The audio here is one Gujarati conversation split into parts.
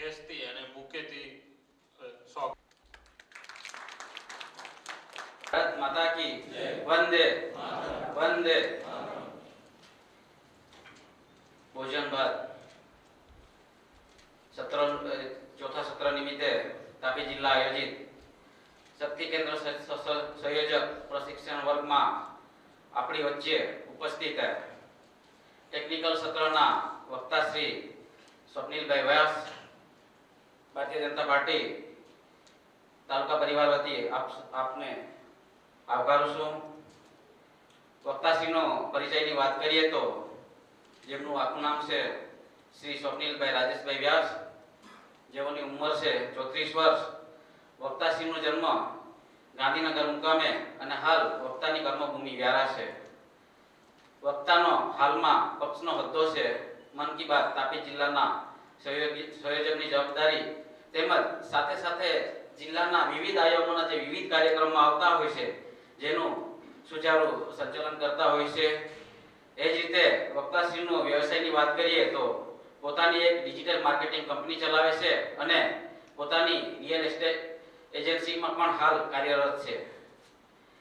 ખેંચતી અને મૂકેતી સો ભારત માતા કી વંદે વંદે ભોજન બાદ સત્ર ચોથા સત્ર નિમિત્તે તાપી જિલ્લા આયોજિત શક્તિ કેન્દ્ર સંયોજક પ્રશિક્ષણ વર્ગમાં આપણી વચ્ચે ઉપસ્થિત ટેકનિકલ સત્રના વક્તા શ્રી સ્વપ્નિલભાઈ વ્યાસ ભારતીય જનતા પાર્ટી તાલુકા પરિવાર વતી આપ આપને આવકારું છું. વક્તાશ્રીનો પરિચયની વાત કરીએ તો જેમનું આખું નામ છે શ્રી સ્વપ્નિલભાઈ રાજેશભાઈ વ્યાસ, જેઓની ઉંમર છે ચોત્રીસ વર્ષ. વક્તાશ્રીનો જન્મ ગાંધીનગર મુકામે અને હાલ વક્તાની કર્મભૂમિ વ્યારા છે. વક્તાનો હાલમાં પક્ષનો હોદ્દો છે મન કી બાત તાપી જિલ્લાના સંયોજકની જવાબદારી તેમજ સાથે સાથે જિલ્લાના વિવિધ આયામોના જે વિવિધ કાર્યક્રમમાં આવતા હોય છે, જેનું સુચારુ સંચાલન કરતા હોય છે. એ જ રીતે વક્તાશ્રીનો વ્યવસાયની વાત કરીએ તો પોતાની એક ડિજિટલ માર્કેટિંગ કંપની ચલાવે છે અને પોતાની રિયલ એસ્ટેટ એજન્સીમાં પણ હાલ કાર્યરત છે.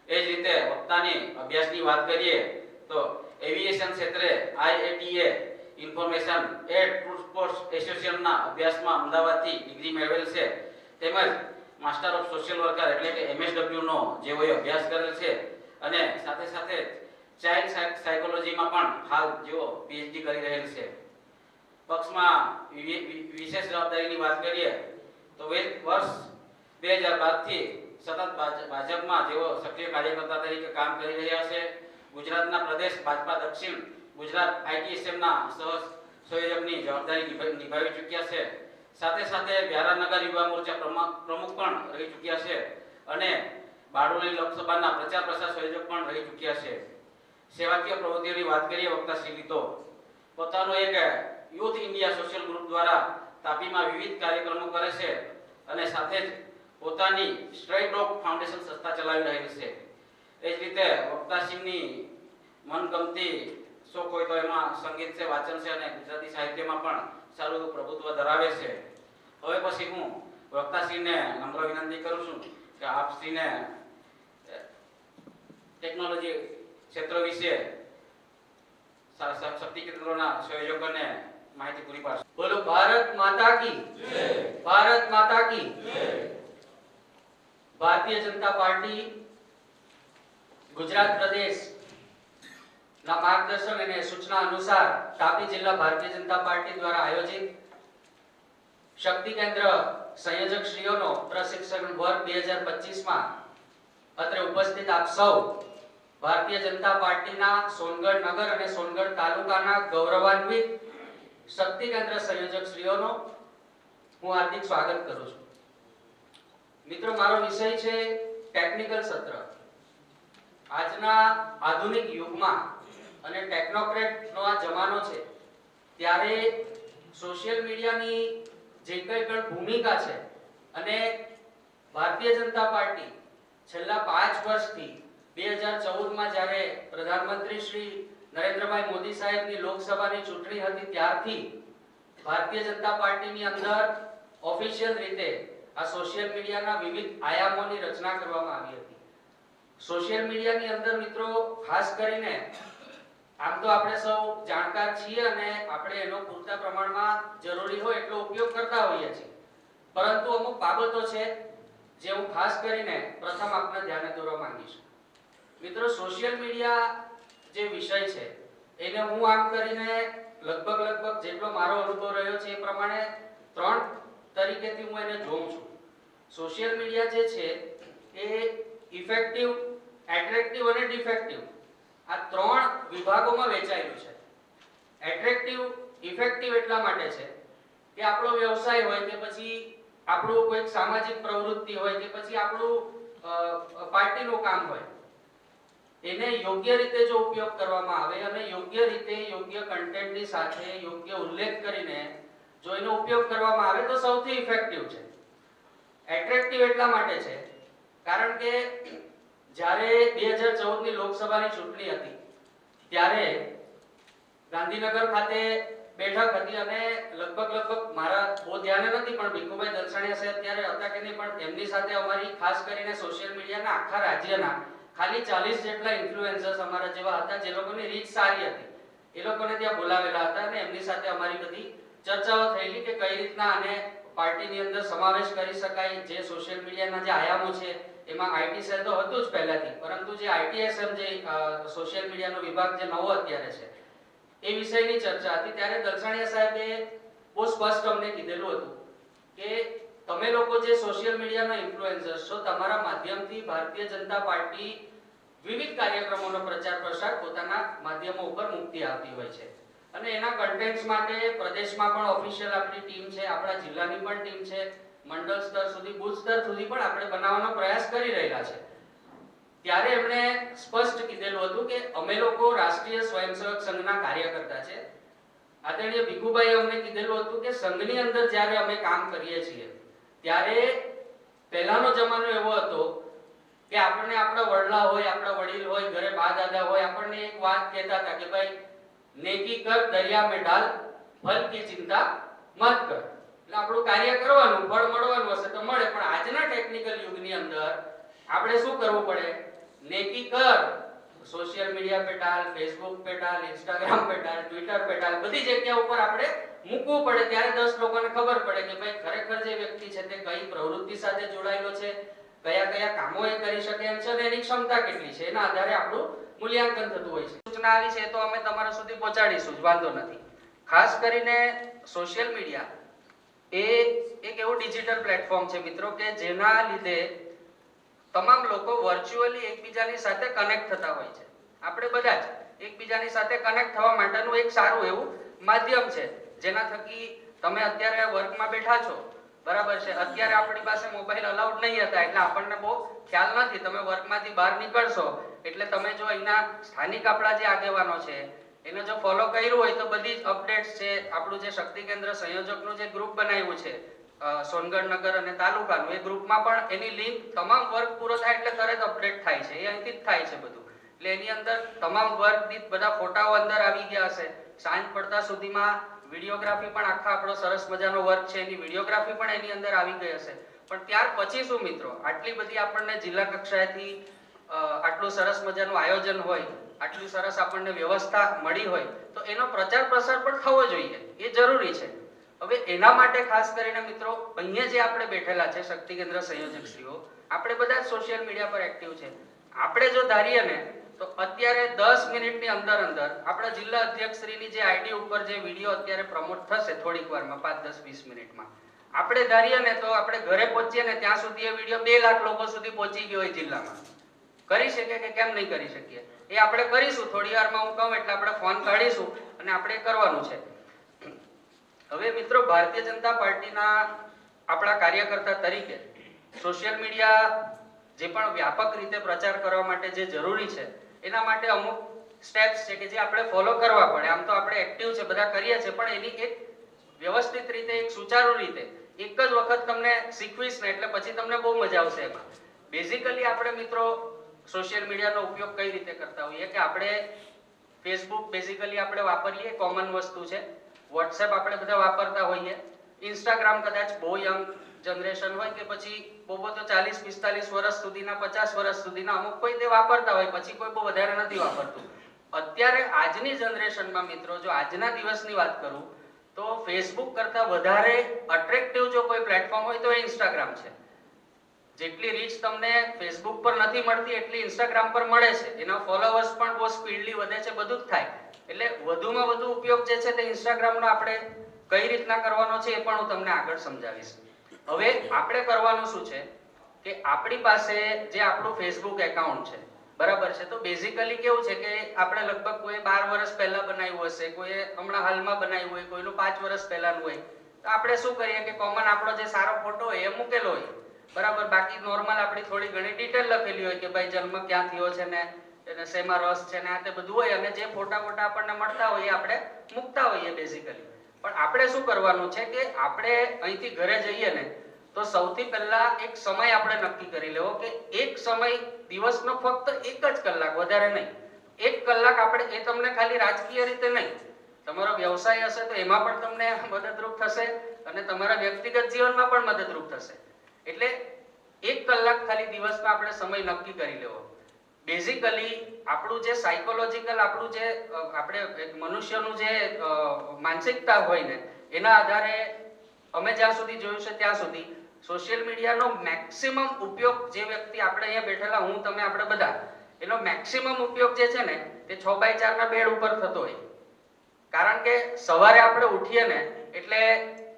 એ જ રીતે વક્તાની અભ્યાસની વાત કરીએ તો એવિએશન ક્ષેત્રે આઈએટીએ ઇન્ફોર્મેશન એડ ટ્રાન્સપોર્ટ એસોસિએશનના અભ્યાસમાં અમદાવાદથી ડિગ્રી મેળવેલ છે. તેમજ માસ્ટર ઓફ સોશિયલ વર્કર એટલે કે એમએસડબલ્યુ નો જેઓએ અભ્યાસ કરેલ છે. અને સાથે સાથે ચાઇલ્ડ સાયકોલોજીમાં પણ હાલ જેઓ પીએચડી કરી રહેલ છે. પક્ષમાં વિશેષ જવાબદારીની વાત કરીએ તો વર્ષ બે હજાર બારથી સતત ભાજ- ભાજપમાં જેઓ સક્રિય કાર્યકર્તા તરીકે કામ કરી રહ્યા છે. ગુજરાતના પ્રદેશ ભાજપા દક્ષિણ ગુજરાત આઈટીએસએમના સહ સંયોજકની જવાબદારી નિભાવી ચૂક્યા છે. સાથે સાથે વ્યારાનગર યુવા મોરચા પ્રમુખ પણ રહી ચૂક્યા છે અને બારડોલી લોકસભાના પ્રચાર પ્રસાર સંયોજક પણ રહી ચૂક્યા છે. સેવાકીય પ્રવૃત્તિઓની વાત કરીએ વક્તાશ્રી તો પોતાનો એક યુથ ઇન્ડિયા સોશિયલ ગ્રુપ દ્વારા તાપીમાં વિવિધ કાર્યક્રમો કરે છે અને સાથે જ પોતાની સ્ટ્રેટ ડોગ ફાઉન્ડેશન સંસ્થા ચલાવી રહેલ છે. એ જ રીતે વક્તાશ્રીની મનગમતી શોખ કોઈ તો એમાં સંગીત છે વાચન છે અને ગુજરાતી સાહિત્યમાં પણ સારું એવું પ્રભુત્વ ધરાવે છે. હવે પછી હું વક્તાશ્રીને નમ્ર વિનંતી કરું છું કે આપશ્રીને ટેકનોલોજી ક્ષેત્ર વિશે સા- સા- શક્તિ કેન્દ્રોના સંયોજકોને માહિતી પૂરી પાડશે. બોલો ભારત માતા કી. ભારત માતા કી. ભારતીય જનતા પાર્ટી ગુજરાત પ્રદેશ ના માર્ગદર્શન અને સૂચના અનુસાર તાપી જિલ્લા ભારતીય જનતા પાર્ટી દ્વારા આયોજિત શક્તિ કેન્દ્ર સંયોજક શ્રીઓનો પ્રશિક્ષણ વર્ગ બે હજાર પચીસમાં અત્રે ઉપસ્થિત આપ સૌ ભારતીય જનતા પાર્ટીના સોનગઢ નગર અને સોનગઢ તાલુકાના ગૌરવાન્વિત શક્તિ કેન્દ્ર સંયોજક શ્રીઓનો હું હાર્દિક સ્વાગત કરું છું. મિત્રો, મારો વિષય છે ટેકનિકલ સત્ર. આજના આધુનિક યુગમાં અને ટેકનોક્રેટનો આ જમાનો છે, ત્યારે સોશિયલ મીડિયાની જે કંઈ પણ ભૂમિકા છે અને ભારતીય જનતા પાર્ટી છેલ્લા પાંચ વર્ષથી બે હજાર ચૌદમાં જ્યારે પ્રધાનમંત્રી શ્રી નરેન્દ્રભાઈ મોદી સાહેબની લોકસભાની ચૂંટણી હતી ત્યારથી ભારતીય જનતા પાર્ટીની અંદર ઓફિશિયલ રીતે આ સોશિયલ મીડિયાના વિવિધ આયામોની રચના કરવામાં આવી હતી. સોશિયલ મીડિયાની અંદર મિત્રો ખાસ કરીને આમ તો આપણે સૌ જાણકાર છીએ અને આપણે એનો પૂરતા પ્રમાણમાં જરૂરી હોય એટલો ઉપયોગ કરતા હોઈએ છીએ. પરંતુ અમુક બાબતો છે જે હું ખાસ કરીને પ્રથમ આપના ધ્યાને દોરવા માંગીશ. મિત્રો સોશિયલ મીડિયા જે વિષય છે, એને હું આમ કરીને લગભગ લગભગ જેટલો મારો અનુભવ રહ્યો છે એ પ્રમાણે ત્રણ તરીકેથી હું એને જોઉં છું. સોશિયલ મીડિયા જે છે, એ ઇફેક્ટિવ એટ્રેક્ટિવ અને ડિફેક્ટિવ આ ત્રણ વિભાગોમાં વેચાયેલું છે. એટ્રેક્ટિવ ઇફેક્ટિવ એટલા માટે છે કે આપણો વ્યવસાય હોય કે પછી આપણું કોઈક સામાજિક પ્રવૃત્તિ હોય કે પછી આપણું પાર્ટીનું કામ હોય, એને યોગ્ય રીતે જો ઉપયોગ કરવામાં આવે અને યોગ્ય રીતે યોગ્ય કન્ટેન્ટની સાથે યોગ્ય ઉલ્લેખ કરીને જો એનો ઉપયોગ કરવામાં આવે તો સૌથી ઇફેક્ટિવ છે. એટ્રેક્ટિવ એટલા માટે છે, કારણ કે જ્યારે 2014 ની લોકસભાની ચૂંટણી હતી, ત્યારે ગાંધીનગર ખાતે બેઠક હતી અને લગભગ લગભગ મારા બહુ ધ્યાને નથી, પણ ભીખુભાઈ દલસાણીયા સાહેબ ત્યારે હતા કે નહીં, પણ એમની સાથે અમારી ખાસ કરીને સોશિયલ મીડિયાના આખા રાજ્યના ખાલી ચાલીસ જેટલા ઇન્ફ્લુએન્સર્સ અમારા જેવા હતા, જે લોકોની રીચ સારી હતી. એ લોકોને ત્યાં બોલાવેલા હતા અને એમની સાથે અમારી બધી ચર્ચાઓ થયેલી કે કઈ રીતના આને પાર્ટીની અંદર સમાવેશ કરી શકાય, જે સોશિયલ મીડિયાના જે આયામો છે એમાં આઈટી સેલ તો હતું જ પહેલાથી, પરંતુ જે આઈટીએસએમ જે સોશિયલ મીડિયાનો વિભાગ જે નવો અત્યારે છે, એ વિષયની ચર્ચા હતી. ત્યારે દલસાણીયા સાહેબે બહુ સ્પષ્ટ અમને કીધેલું હતું કે તમે લોકો જે સોશિયલ મીડિયાના ઇન્ફ્લુએન્સર્સ છો, તમારા માધ્યમથી ભારતીય જનતા પાર્ટી વિવિધ કાર્યક્રમોનો પ્રચાર પ્રસાર પોતાના માધ્યમો ઉપર મુક્તિ આવતી હોય છે. અને એના કન્ટેન્ટ્સ માટે પ્રદેશમાં પણ ઓફિશિયલ આપણી ટીમ છે, આપણા જિલ્લાની પણ ટીમ છે મંડળ સ્તર સુધી, બુથ સ્તર સુધી પણ આપણે બનાવવાનો પ્રયાસ કરી રહ્યા છે. ત્યારે એમણે સ્પષ્ટ કીધેલું હતું કે અમે લોકો રાષ્ટ્રીય સ્વયંસેવક સંઘના કાર્યકર્તા છે. આદરણીય ભીખુભાઈ અમને કીધેલું હતું કે સંઘની અંદર જ્યારે અમે કામ કરીએ છીએ, ત્યારે પહેલાનો જમાનો એવો હતો કે આપણને આપણા વડલા હોય, આપણા વડીલ હોય, ઘરે બા દાદા હોય, આપણને એક વાત કહેતા હતા કે ભાઈ, નેકી કર, દરિયા મેં ડાલ ફલ કી ચિંતા મત કર. એટલે આપણું કાર્ય કરવાનું, ફળ મળવાનું હશે તો મળે. પણ આજના ટેકનિકલ યુગની અંદર આપણે શું કરવું પડે? નેકી કર. સોશિયલ મીડિયા પે ડાલ ફેસબુક પે ડાલ ઇન્સ્ટાગ્રામ પે ડાલ ટ્વિટર પે ડાલ, બધી જગ્યા ઉપર આપણે મૂકવું પડે. ત્યારે દસ લોકોને ખબર પડે કે ભાઈ ખરેખર જે વ્યક્તિ છે તે કઈ પ્રવૃત્તિ સાથે જોડાયેલો છે, કયા કયા કામો એ કરી શકે એમ છે અને એની ક્ષમતા કેટલી છે. એના આધારે આપણું મૂલ્યાંકન થતું હોય છે. સૂચના આવી છે તો અમે તમારા સુધી પહોંચાડીશું વાંધો નથી. ખાસ કરીને સોશિયલ મીડિયા એ એક એવું ડિજિટલ પ્લેટફોર્મ છે મિત્રો કે જેના લીધે તમામ લોકો વર્ચ્યુઅલી એકબીજાની સાથે કનેક્ટ થતા હોય છે. આપણે બધા જ એકબીજાની સાથે કનેક્ટ થવા માટેનું એક સારું એવું માધ્યમ છે. જેના થકી તમે અત્યારે વર્કમાં બેઠા છો. બરાબર છે. અત્યારે આપણી પાસે મોબાઈલ અલાઉડ નહીં હતા એટલે આપણને બહુ ખ્યાલ નથી. તમે વર્કમાંથી બહાર નીકળશો એટલે તમે જો અહીંના સ્થાનિક આપણા જે આગેવાનો છે એને જો ફોલો કર્યું હોય તો બધી જ અપડેટ્સ છે, આપણું જે શક્તિ કેન્દ્ર સંયોજકનું જે ગ્રુપ બનાવ્યું છે સોનગઢ નગર અને તાલુકાનું, એ ગ્રુપમાં પણ એની લિંક તમામ વર્ક પૂરો થાય એટલે તરત અપડેટ થાય છે, એ અહીંથી જ થાય છે બધું. એટલે એની અંદર તમામ વર્ક દીઠ બધા ફોટાઓ અંદર આવી ગયા હશે. સાંજ પડતા સુધીમાં વિડીયોગ્રાફી પણ આખા આપણો સરસ મજાનો વર્ક છે, એની વિડીયોગ્રાફી પણ એની અંદર આવી ગઈ હશે. પણ ત્યાર પછી શું મિત્રો? આટલી બધી આપણને જિલ્લા કક્ષાએથી આટલું સરસ મજાનું આયોજન હોય આટલી સરસ આપણને વ્યવસ્થા મળી હોય તો એનો પ્રચાર પ્રસાર પણ થવો જોઈએ. એ જરૂરી છે. હવે એના માટે ખાસ કરીને મિત્રો, અહીંયા જે આપણે બેઠેલા છે શક્તિ કેન્દ્ર સંયોજકશ્રીઓ આપણે બધા જ સોશિયલ મીડિયા પર એક્ટિવ છે. આપણે જો ધારીએ ને, તો અત્યારે દસ મિનિટની અંદર અંદર આપણા જિલ્લા અધ્યક્ષશ્રીની જે આઈડી ઉપર જે વીડિયો અત્યારે પ્રમોટ થશે થોડીક વારમાં, પાંચ, દસ, વીસ મિનિટમાં, આપણે ધારીએ ને તો આપણે ઘરે પહોંચીએ ને ત્યાં સુધી એ વીડિયો બે લાખ લોકો સુધી પહોંચી ગયો હોય જિલ્લામાં. કરી શકીએ કે કેમ નહીં કરી શકીએ? એ આપણે કરીશું, થોડી વારમાં હું કહું એટલે આપણે ફોન કાઢીશું અને આપણે કરવાનું છે. હવે મિત્રો, ભારતીય જનતા પાર્ટીના આપણા કાર્યકર્તા તરીકે સોશિયલ મીડિયા જે પણ વ્યાપક રીતે પ્રચાર કરવા માટે જે જરૂરી છે, એના માટે અમુક સ્ટેપ્સ છે કે જે આપણે ફોલો કરવા પડે. આમ તો આપણે એક્ટિવ છે, બધા કરીએ છીએ, પણ એની એક વ્યવસ્થિત રીતે, એક સુચારુ રીતે એક જ વખત તમને શીખવીશ ને એટલે પછી તમને બહુ મજા આવશે એમાં. બેઝિકલી આપણે મિત્રો સોશિયલ મીડિયાનો ઉપયોગ કઈ રીતે કરતા હોઈએ? કે આપણે ફેસબુક બેઝિકલી આપણે વાપરીએ કોમન વસ્તુ છે. વોટ્સએપ આપણે બધા વાપરતા હોઈએ. ઇન્સ્ટાગ્રામ કદાચ બહુ યંગ જનરેશન હોય કે પછી બહુ તો ચાલીસ, પિસ્તાલીસ વર્ષ સુધીના, પચાસ વર્ષ સુધીના અમુક કોઈ તે વાપરતા હોય, પછી કોઈ બહુ વધારે નથી વાપરતું. અત્યારે આજની જનરેશનમાં મિત્રો, જો આજના દિવસની વાત કરું, તો ફેસબુક કરતા વધારે અટ્રેક્ટિવ જો કોઈ પ્લેટફોર્મ હોય તો એ ઇન્સ્ટાગ્રામ છે. જેટલી રીચ તમને ફેસબુક પર નથી મળતી, એટલી ઇન્સ્ટાગ્રામ પર મળે છે. એના ફોલોઅર્સ પણ બહુ સ્પીડલી વધે છે, બધું જ થાય. એટલે વધુમાં વધુ ઉપયોગ જે છે તે ઇન્સ્ટાગ્રામનો આપણે કઈ રીતના કરવાનો છે એ પણ હું તમને આગળ સમજાવીશ. હવે આપણે કરવાનું શું છે કે આપણી પાસે જે આપણું ફેસબુક એકાઉન્ટ છે, બરાબર છે? તો બેઝિકલી કેવું છે કે આપણે લગભગ કોઈ બાર વર્ષ પહેલા બનાવ્યું હશે કોઈએ હમણાં હાલમાં બનાવ્યું હોય, કોઈનું પાંચ વર્ષ પહેલાનું હોય. તો આપણે શું કરીએ કે કોમન આપણો જે સારો ફોટો હોય એ મૂકેલો હોય. બરાબર, બાકી નોર્મલ આપણી થોડી ઘણી ડિટેલ લખેલી હોય કે ભાઈ જન્મ ક્યાં થયો છે ને, એને શેમાં રસ છે ને, આ તે બધું હોય અને જે ફોટા ફોટા આપણને મળતા હોય એ આપણે મૂકતા હોઈએ બેઝિકલી પણ આપણે શું કરવાનું છે કે આપણે અહીંથી ઘરે જઈએ ને, તો સૌથી પહેલા એક સમય આપણે નક્કી કરી લેવો કે એક સમય દિવસનો ફક્ત એક જ કલાક, વધારે નહીં. એક કલાક આપણે એ તમને ખાલી રાજકીય રીતે નહીં. તમારો વ્યવસાય હશે તો એમાં પણ તમને મદદરૂપ થશે અને તમારા વ્યક્તિગત જીવનમાં પણ મદદરૂપ થશે. એટલે એક કલાક ખાલી દિવસમાં આપણે સમય નક્કી કરી લેવો. બેઝિકલી આપણું જે સાયકોલોજીકલ આપણું જે આપણે મનુષ્યનું જે માનસિકતા હોય ને, એના આધારે અમે જ્યાં સુધી જોયું છે ત્યાં સુધી સોશિયલ મીડિયાનો મેક્સિમમ ઉપયોગ જે વ્યક્તિ આપણે અહીંયા બેઠેલા, હું, તમે, આપણે બધા, એનો મેક્સિમમ ઉપયોગ જે છે ને, તે છ બાય ચારના બેડ ઉપર થતો હોય. કારણ કે સવારે આપણે ઉઠીએ ને, એટલે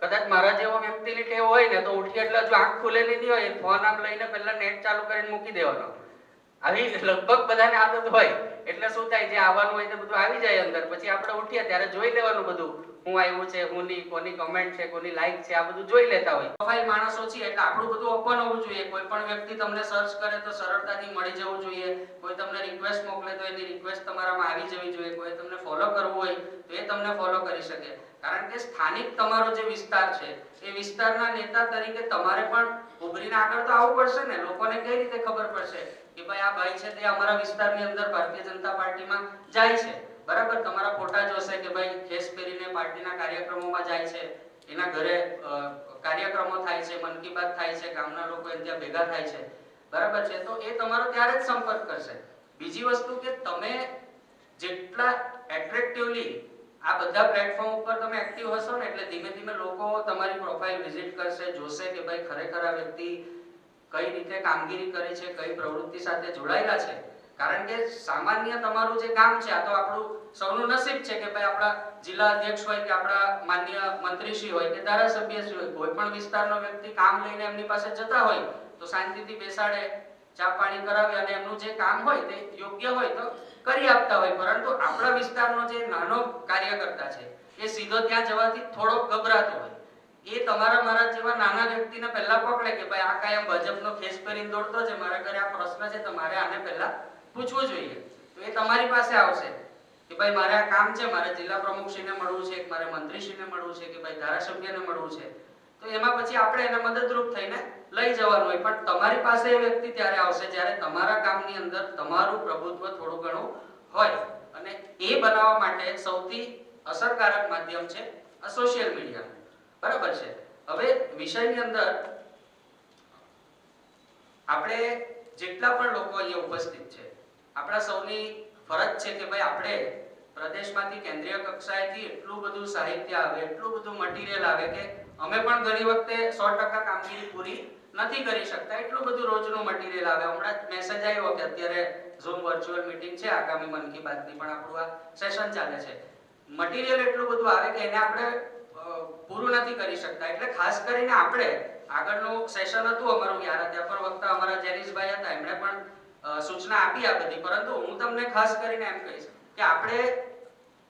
કદાચ મારા જેવો વ્યક્તિની ટેવ હોય ને તો ઉઠીએ એટલે જો આંખ ખુલેલી નહીં હોય ફોન આમ લઈને પહેલા નેટ ચાલુ કરીને મૂકી દેવાનો. આવી લગભગ બધાને આદત હોય. એટલે શું થાય, જે આવવાનું હોય તે બધું આવી જાય અંદર. પછી આપણે ઉઠીએ ત્યારે જોઈ લેવાનું બધું. હું આવ્યું છે, હું ની કોની કમેન્ટ છે, કોની લાઈક છે, આ બધું જોઈ લેતા હોય. પ્રોફાઇલ માણસો છે એટલે આપણું બધું ઓપન હોવું જોઈએ. કોઈ પણ વ્યક્તિ તમને સર્ચ કરે તો સરળતાથી મળી જવું જોઈએ. કોઈ તમને રિક્વેસ્ટ મોકલે તો એની રિક્વેસ્ટ તમારામાં આવી જવી જોઈએ. કોઈ તમને ફોલો કરવું હોય તો એ તમને ફોલો કરી શકે. કારણ કે સ્થાનિક તમારો જે વિસ્તાર છે, એ વિસ્તારના નેતા તરીકે તમારે પણ ઉભરીને આગળ તો આવવું પડશે ને? લોકોને કઈ રીતે ખબર પડશે કે ભાઈ આ ભાઈ છે તે અમારા વિસ્તારની અંદર ભારતીય જનતા પાર્ટીમાં જાય છે? બરાબર? તમારા ફોટા જોશે કે ભાઈ ખેસ પહેરીને પાર્ટીના કાર્યક્રમોમાં જાય છે. એના ઘરે કાર્યક્રમો થાય છે, મન કી બાત થાય છે, ગામના લોકો ત્યાં ભેગા થાય છે. બરાબર છે? તો એ તમારો ત્યારે જ સંપર્ક કરશે. બીજી વસ્તુ કે તમે જેટલા એટ્રેક્ટિવલી આ બધા પ્લેટફોર્મ ઉપર તમે એક્ટિવ હશો ને એટલે ધીમે ધીમે લોકો તમારી પ્રોફાઇલ વિઝિટ કરશે, જોશે કે ભાઈ ખરેખર આ વ્યક્તિ કઈ રીતે કામગીરી કરે છે, કઈ પ્રવૃત્તિ સાથે જોડાયેલા છે. કારણ કે સામાન્ય તમારું જે કામ છે, આ તો આપણું સૌનું નસીબ છે કે ભાઈ આપણા જિલ્લા અધ્યક્ષ હોય કે આપણા માન્ય મંત્રીશ્રી હોય કે ધારાસભ્યશ્રી હોય, કોઈ પણ વિસ્તારનો વ્યક્તિ કામ લઈને એમની પાસે જતા હોય, તો શાંતિથી બેસાડે, ચા પાણી કરાવે અને એમનું જે કામ હોય તે યોગ્ય હોય તો કરી આપતા હોય, પરંતુ આપણા વિસ્તારનો જે નાનો કાર્યકર્તા છે, એ સીધો ત્યાં જવાથી થોડો ગભરાતો હોય. એ તમારા મારા જેવા નાના વ્યક્તિને પહેલા પકડે કે ભાઈ આ કાયમ ભાજપનો ખેસ પહેરીને દોડતો છે, મારા ઘરે આ પ્રશ્ન છે તો મારે આને પહેલા પૂછવું જોઈએ. તો એ તમારી પાસે આવશે કે ભાઈ મારે આ કામ છે, મારે જિલ્લા પ્રમુખશ્રીને મળવું છે કે મારે મંત્રીશ્રીને મળવું છે, કે ભાઈ ધારાસભ્યને મળવું છે. તો એમાં પછી આપણે એને મદદરૂપ થઈને લઈ જવાનું હોય. પણ તમારી પાસે એ વ્યક્તિ ત્યારે આવશે જ્યારે તમારા કામની અંદર તમારું પ્રભુત્વ થોડું ઘણું હોય. અને એ બનાવવા માટે સૌથી અસરકારક માધ્યમ છે સોશિયલ મીડિયા બરાબર છે? હવે વિષયની અંદર આપણે જેટલા પણ લોકો અહીંયા ઉપસ્થિત છે, આપણા સૌની ફરજ છે કે ભાઈ આપણે પ્રદેશમાંથી કેન્દ્રીય કક્ષાએથી એટલું બધું સાહિત્ય આવે, એટલું બધું મટીરિયલ આવે કે અમે પણ ઘણી વખતે સો ટકા કામગીરી પૂરી નથી કરી શકતા. એટલું બધું રોજનું મટીરીયલ આવે. હમણાં મેસેજ આવ્યો કે અત્યારે ઝૂમ વર્ચ્યુઅલ મીટિંગ છે. આગામી મન કી બાતની પણ આપણું આ સેશન ચાલે છે. મટીરીયલ એટલું બધું આવે કે એને આપણે પૂરું નથી કરી શકતા. એટલે ખાસ કરીને આપણે, આગળનું સેશન હતું અમારું યાર અધ્યાપન વક્તા અમારા જેનિશભાઈ હતા. એમણે પણ સૂચના આપી આ બધી. પરંતુ હું તમને ખાસ કરીને એમ કહીશ કે આપણે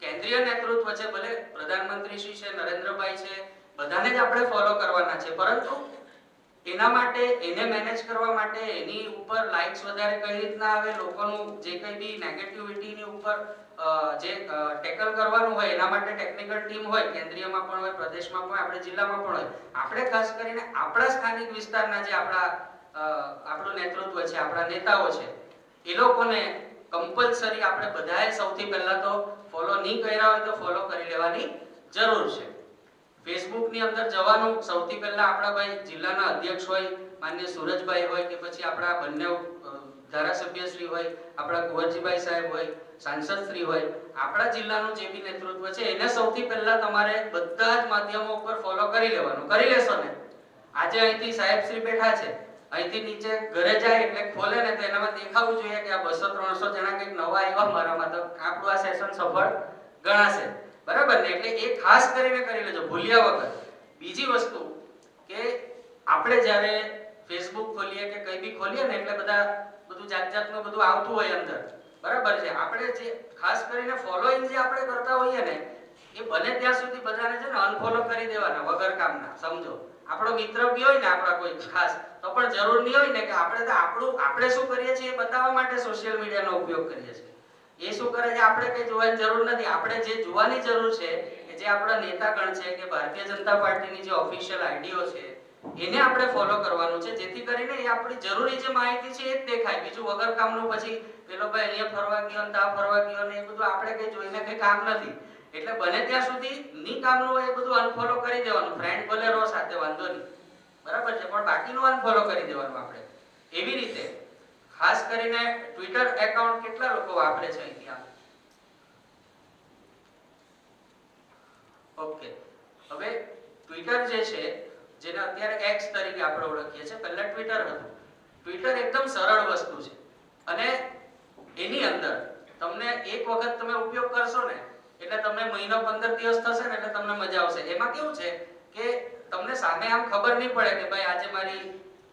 કેન્દ્રીય નેતૃત્વ છે, ભલે પ્રધાનમંત્રી શ્રી છે, નરેન્દ્રભાઈ છે, બધાને જ આપણે ફોલો કરવાના છે. પરંતુ એના માટે, એને મેનેજ કરવા માટે એની ઉપર લાઇક્સ વધારે કઈ રીતના આવે, લોકોનું જે કંઈ બી નેગેટિવિટીની ઉપર જે ટેકલ કરવાનું હોય, એના માટે ટેકનિકલ ટીમ હોય, કેન્દ્રીયમાં પણ હોય, પ્રદેશમાં પણ આપણે જિલ્લામાં પણ હોય. આપણે ખાસ કરીને આપણા સ્થાનિક વિસ્તારના જે આપણા આપણું નેતૃત્વ છે, આપણા નેતાઓ છે, એ લોકોને કમ્પલસરી આપણે બધાએ સૌથી પહેલા તો ફોલો નહીં કર્યા હોય તો ફોલો કરી લેવાની જરૂર છે. ફેસબુકની અંદર જવાનું સૌથી પહેલા આપણા ભાઈ જિલ્લાના અધ્યક્ષ હોય, માન્ય સુરજભાઈ હોય કે પછી આપણા બંને ધારાસભ્ય ધારાસભ્યશ્રી હોય, આપણા કુંવરજીભાઈ સાહેબ હોય, સાંસદ શ્રી હોય, આપણા જિલ્લાનું જે બી નેતૃત્વ છે, એને સૌથી પહેલા તમારે બધા જ માધ્યમો ઉપર ફોલો કરી લેવાનું. કરી લેશો ને? આજે અહીંથી સાહેબ શ્રી બેઠા છે. અહીંથી નીચે ઘરે જાય એટલે ખોલે ને તો એનામાં દેખાવું જોઈએ કે આ બસો, ત્રણસો જણા કંઈક નવા આવ્યા મારામાં તો આપણું આ સેશન સફળ ગણાશે. બરાબર ને? એટલે એ ખાસ કરીને કરી લેજો, ભૂલ્યા વગર. બીજી વસ્તુ કે આપણે જ્યારે ફેસબુક ખોલીએ કે કંઈ બી ખોલીએ ને એટલે બધા બધું જાત જાતનું બધું આવતું હોય અંદર. બરાબર છે? આપણે જે ખાસ કરીને ફોલોઈંગ જે આપણે કરતા હોઈએ ને, એ બને ત્યાં સુધી બધાને છે ને અનફોલો કરી દેવાના વગર કામના, સમજો? આપણો મિત્ર બી હોય ને, આપણા કોઈ ખાસ, તો પણ જરૂર નહીં હોય ને કે આપણે તો આપણું, આપણે શું કરીએ છીએ એ બતાવવા માટે સોશિયલ મીડિયાનો ઉપયોગ કરીએ છીએ. એ શું કરે છે? આપણે કઈ જોવાની જરૂર નથી. આપણે જે જોવાની જરૂર છે કે જે આપણા નેતાગણ છે કે ભારતીય જનતા પાર્ટીની જે ઓફિશિયલ આઈડીઓ છે, એને આપણે ફોલો કરવાનું છે. જેથી કરીને એ આપણી જરૂરી જે માહિતી છે એ જ દેખાય. બીજું વગર કામનું પછી પેલો ભાઈ અહીંયા ફરવા ગયો ને ત્યાં ફરવા ગયો ને એ બધું આપણે કઈ જોઈને કઈ કામ નથી. એટલે બને ત્યાં સુધી ની કામનું એ બધું અનફોલો કરી દેવાનું. ફ્રેન્ડ ભલે રહો સાથે, વાંધો નહીં. બરાબર છે? પણ બાકીનું અનફોલો કરી દેવાનું આપણે. એવી રીતે. ખાસ કરીને ટ્વિટર એકાઉન્ટ કેટલા લોકો વાપરે છે અહીંયા? ઓકે હવે ટ્વિટર જે છે, જેને અત્યારે એક્સ તરીકે આપણે ઓળખીએ છીએ, પહેલા ટ્વિટર હતું. ટ્વિટર એકદમ સરળ વસ્તુ છે. અને એની અંદર તમને એક વખત તમે ઉપયોગ કરશો ને, એટલે તમને મહિનો 15 દિવસ થશે ને, એટલે તમને મજા આવશે. એમાં કેવું છે કે તમને સામે આમ ખબર નહીં પડે કે ભાઈ આજે મારી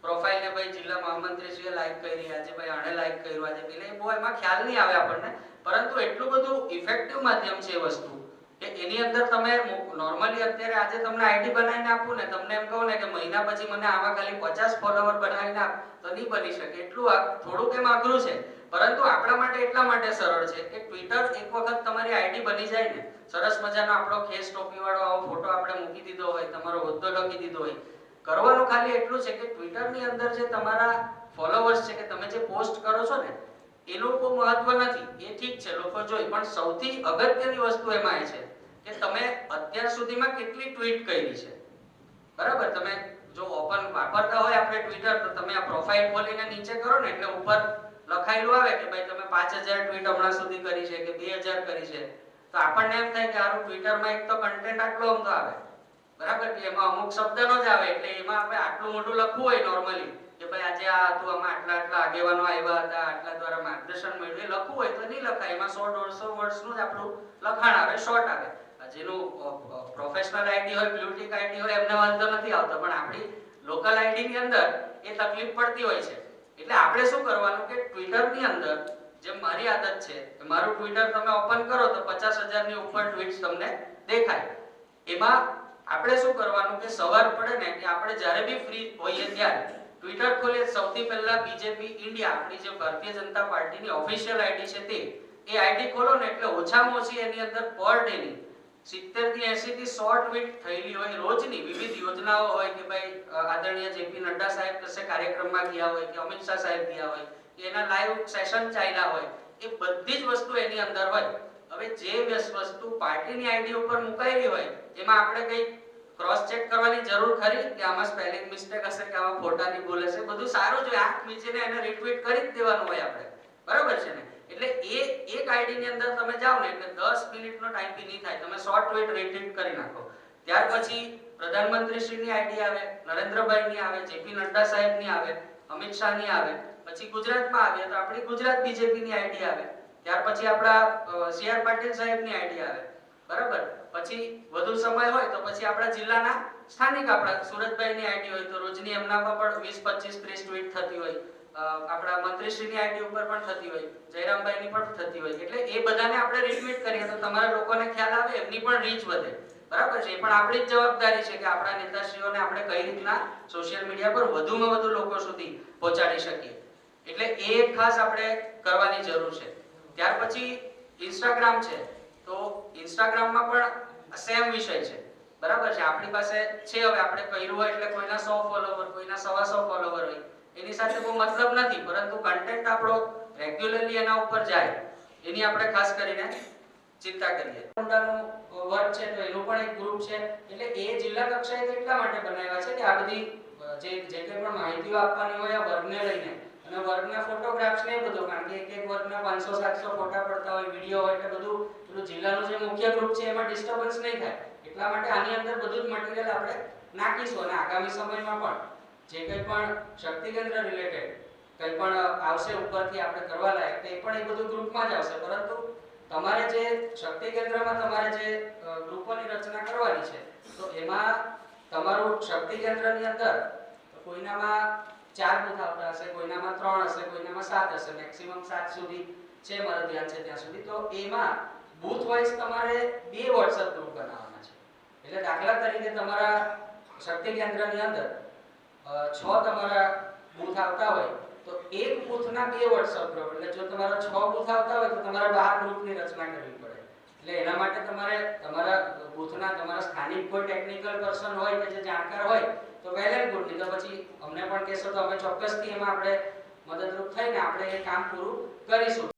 પ્રોફાઇલ ને ભાઈ જિલ્લા મહામંત્રીશ્રીએ લાઈક કરી, આજે ભાઈ આણે લાઈક કર્યું, આજે પેલે બહુ એમાં ખ્યાલ નહીં આવે આપણને, પરંતુ એટલું બધું ઇફેક્ટિવ માધ્યમ છે એ વસ્તુ, કે એની અંદર તમે નોર્મલી અત્યારે આજે તમને આઈડી બનાવીને આપું ને, તમને એમ કહું ને કે મહિના પછી મને આમાં ખાલી 50 ફોલોવર બનાવીને આપ, તો નહીં બની શકે, એટલું થોડુંક એમ અઘરું છે, પરંતુ આપણા માટે એટલા માટે સરળ છે, કે ટ્વિટર એક વખત તમારી આઈડી બની જાય ને, સરસ મજાનો આપણો ખેસ ટોપી વાળો આવો ફોટો આપણે મૂકી દીધો હોય, તમારો હોદ્દો લખી દીધો હોય કરવાનું ખાલી એટલું છે કે ટ્વિટરની અંદર જે તમારા ફોલોવર્સ છે કે તમે જે પોસ્ટ કરો છો ને એનું કોઈ મહત્વ નથી. એ ઠીક છે, લોકો જોઈ. પણ સૌથી અગત્યની વસ્તુ એમાં એ છે કે તમે અત્યાર સુધીમાં કેટલી ટ્વીટ કરી છે. બરાબર? તમે જો ઓપન વાપરતા હોય આપણે ટ્વિટર તો તમે આ પ્રોફાઇલ ખોલીને નીચે કરો ને, એટલે ઉપર લખાયેલું આવે કે ભાઈ તમે 5000 ટ્વીટ હમણાં સુધી કરી છે કે 2000 કરી છે. તો આપણને એમ થાય કે આનું ટ્વિટરમાં એક તો કન્ટેન્ટ આટલો આમ તો આવે. બરાબર કે એમાં અમુક શબ્દનો જ આવે, એટલે એમાં આપણે આટલું મોટું લખવું હોય નોર્મલી કે ભાઈ આજે આ હતું આમાં આટલા આટલા આગેવાનો આવ્યા હતા, આટલા દ્વારા માર્ગદર્શન મળ્યું લખવું હોય તો નહીં લખાય, એમાં સો દોઢસો વર્ડ્સનું જ આપણું લખાણ આવે શોર્ટ આવે. જેનું પ્રોફેશનલ આઈડી હોય બ્લુટિક આઈડી હોય, એમને વાંધો નથી આવતો, પણ આપણી લોકલ આઈડી ની અંદર એ તકલીફ પડતી હોય છે. એટલે આપણે શું કરવાનું કે ટ્વિટરની અંદર જેમ મારી આદત છે મારું ટ્વિટર તમે ઓપન કરો તો 50000 ની ઉપર ટ્વીટ્સ તમને દેખાય. એમાં આપણે શું કરવાનું કે સવાર પડે ને કે આપણે જ્યારે બી ફ્રી હોઈએ ત્યારે ટ્વિટર ખોલે સૌથી પહેલા બીજેપી ઇન્ડિયા આપણી જે ભારતીય જનતા પાર્ટીની ઓફિશિયલ આઈડી છે તે, એ આઈડી ખોલો ને એટલે ઓછામાં ઓછી એની અંદર પર ડે ની 70 થી એસી થી સો ટ્વીટ થયેલી હોય. રોજની વિવિધ યોજનાઓ હોય કે ભાઈ આદરણીય જેપી નડ્ડા સાહેબ કશે કાર્યક્રમમાં ગયા હોય કે અમિત શાહ સાહેબ ગયા હોય કે એના લાઈવ સેશન ચાલ્યા હોય, એ બધી જ વસ્તુ એની અંદર હોય. હવે જે વસ્તુ પાર્ટીની આઈડી ઉપર મુકાયેલી હોય, એમાં આપણે કઈ ક્રોસ ચેક કરવાની જરૂર ખરી કે આમાં સ્પેલિંગ મિસ્ટેક હશે કે આમાં ફોટાની ભૂલ હશે? બધું સારું જો આંખ મીચીને એને રિટ્વીટ કરી જ દેવાનું હોય આપણે. બરાબર છે ને? એટલે એ, એક આઈડી ની અંદર તમે જાઓ ને, એટલે 10 મિનિટનો ટાઈમ બી નહીં થાય. તમે શોર્ટ ટ્વીટ રિટ્વીટ કરી નાખો. ત્યાર પછી પ્રધાનમંત્રી શ્રીની આઈડી આવે નરેન્દ્રભાઈ ની આવે, જેપી નડ્ડા સાહેબની આવે, અમિત શાહની આવે. પછી ગુજરાતમાં આવે તો આપણી ગુજરાત બીજેપી ની આઈડી આવે. ત્યાર પછી આપણા સી આર પાટીલ સાહેબની આઈડી આવે. બરાબર? પછી વધુ સમય હોય તો પછી આપણા જિલ્લાના સ્થાનિક આપણા સુરતભાઈની આઈડી હોય તો રોજની એમનામાં પણ 20 25 30 ટ્વીટ થતી હોય. આપણા મંત્રીશ્રીની આઈડી ઉપર પણ થતી હોય. જયરામભાઈની પણ થતી હોય. એટલે એ બધાને આપણે રિટ્વીટ કરીએ તો તમારા લોકોને ખ્યાલ આવે, એમની પણ રીચ વધે. બરાબર છે? એ પણ આપણી જ જવાબદારી છે કે આપણા નેતાશ્રીઓને આપણે કઈ રીતના સોશિયલ મીડિયા પર વધુમાં વધુ લોકો સુધી પહોંચાડી શકીએ. એટલે એ ખાસ આપણે કરવાની જરૂર છે. ત્યાર પછી ઇન્સ્ટાગ્રામ છે. તો ઇન્સ્ટાગ્રામમાં પણ સેમ વિષય છે. બરાબર છે? આપણી પાસે છે હવે. આપણે કર્યું હોય એટલે કોઈના 100 ફોલોવર કોઈના સવા સો ફોલોવર હોય. એની સાથે કોઈ મતલબ નથી, પરંતુ કન્ટેન્ટ આપણો રેગ્યુલરલી એના ઉપર જાય. એની આપણે ખાસ કરીને ચિંતા કરીએ. ઊંડાનું વર્ક છે તો એનું પણ એક ગ્રુપ છે. એટલે એ જિલ્લા કક્ષાએ એટલા માટે બનાવ્યા છે કે આ બધી જે જે કંઈ પણ માહિતીઓ આપવાની હોય આ વર્ગને લઈને અને વર્ગના ફોટોગ્રાફ્સ ને બધું, કારણ કે એક એક વર્ગના 500 700 ફોટા પડતા હોય વિડિયો હોય, એટલે બધું પેલું જિલ્લાનું જે મુખ્ય ગ્રુપ છે, એમાં ડિસ્ટર્બન્સ નહીં થાય. એટલા માટે આની અંદર બધું જ મટીરીયલ આપણે નાખીશું. અને આગામી સમયમાં પણ જે કંઈ પણ શક્તિ કેન્દ્ર રિલેટેડ કંઈ પણ આવશે ઉપરથી આપણે કરવા લાયક, તો પણ એ બધું ગ્રુપમાં જ આવશે. પરંતુ તમારે જે શક્તિ કેન્દ્રમાં તમારે જે ગ્રુપોની રચના કરવાની છે, તો એમાં તમારું શક્તિ કેન્દ્રની અંદર કોઈનામાં ચાર બૂથ આવતા હશે, કોઈનામાં ત્રણ હશે, કોઈનામાં સાત હશે. મેક્સિમમ સાત સુધી છે મારું ધ્યાન છે ત્યાં સુધી. તો એમાં બુથ વાઇઝ તમારે બે વોટ્સઅપ ગ્રુપ બનાવવાના છે. એટલે દાખલા તરીકે તમારા શક્તિ કેન્દ્રની અંદર છ તમારા બુથ આવતા હોય, તો એક બુથના બે વોટ્સઅપ ગ્રુપ એટલે જો તમારા છ બુથ આવતા હોય, તો તમારે બાર ગ્રુપની રચના કરવી પડે. એટલે એના માટે તમારે તમારા બુથના તમારા સ્થાનિક કોઈ ટેકનિકલ પર્સન હોય કે જે જાણકાર હોય તો વેલ એન્ડ ગુડ નહીં તો પછી અમને પણ કહેશો તો અમે ચોક્કસથી એમાં આપણે મદદરૂપ થઈને આપણે એ કામ પૂરું કરીશું.